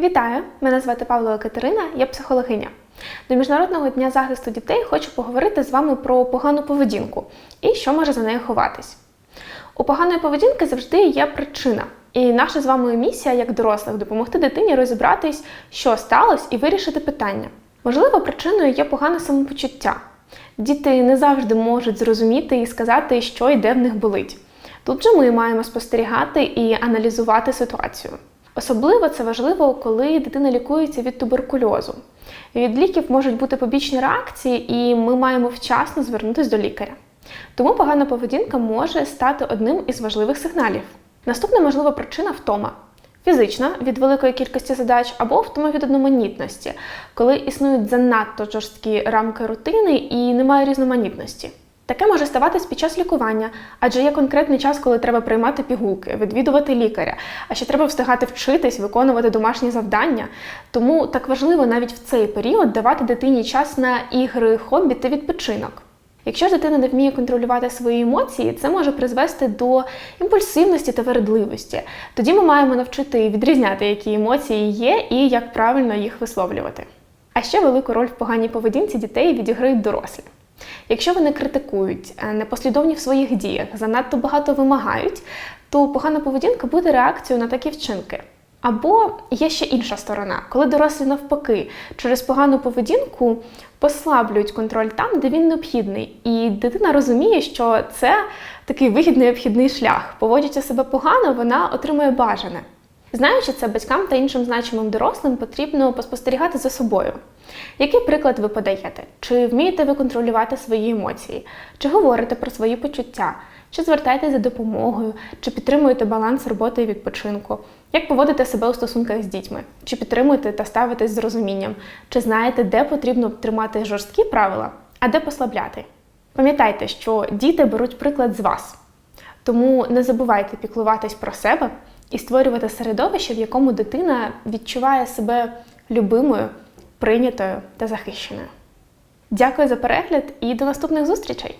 Вітаю! Мене звати Павлова Катерина, я психологиня. До Міжнародного дня захисту дітей хочу поговорити з вами про погану поведінку і що може за нею ховатись. У поганої поведінки завжди є причина. І наша з вами місія, як дорослих, допомогти дитині розібратись, що сталося, і вирішити питання. Можливо, причиною є погане самопочуття. Діти не завжди можуть зрозуміти і сказати, що і де в них болить. Тут же ми маємо спостерігати і аналізувати ситуацію. Особливо це важливо, коли дитина лікується від туберкульозу. Від ліків можуть бути побічні реакції, і ми маємо вчасно звернутися до лікаря. Тому погана поведінка може стати одним із важливих сигналів. Наступна можлива причина втома. Фізична від великої кількості задач або втома від одноманітності, коли існують занадто жорсткі рамки рутини і немає різноманітності. Таке може ставатись під час лікування, адже є конкретний час, коли треба приймати пігулки, відвідувати лікаря, а ще треба встигати вчитись, виконувати домашні завдання. Тому так важливо навіть в цей період давати дитині час на ігри, хобі та відпочинок. Якщо ж дитина не вміє контролювати свої емоції, це може призвести до імпульсивності та вередливості. Тоді ми маємо навчити відрізняти, які емоції є, і як правильно їх висловлювати. А ще велику роль в поганій поведінці дітей відіграють дорослі. Якщо вони критикують, е, непослідовні в своїх діях, занадто багато вимагають, то погана поведінка буде реакцією на такі вчинки. Або є ще інша сторона, коли дорослі навпаки через погану поведінку послаблюють контроль там, де він необхідний, і дитина розуміє, що це такий вигідний обхідний шлях. Поводячи себе погано, вона отримує бажане. Знаючи це, батькам та іншим значимим дорослим потрібно поспостерігати за собою. Який приклад ви подаєте? Чи вмієте ви контролювати свої емоції? Чи говорите про свої почуття? Чи звертаєтесь за допомогою, чи підтримуєте баланс роботи і відпочинку? Як поводите себе у стосунках з дітьми? Чи підтримуєте та ставитесь з розумінням? Чи знаєте, де потрібно тримати жорсткі правила, а де послабляти? Пам'ятайте, що діти беруть приклад з вас. Тому не забувайте піклуватись про себе і створювати середовище, в якому дитина відчуває себе любимою, прийнятою та захищеною. Дякую за перегляд і до наступних зустрічей!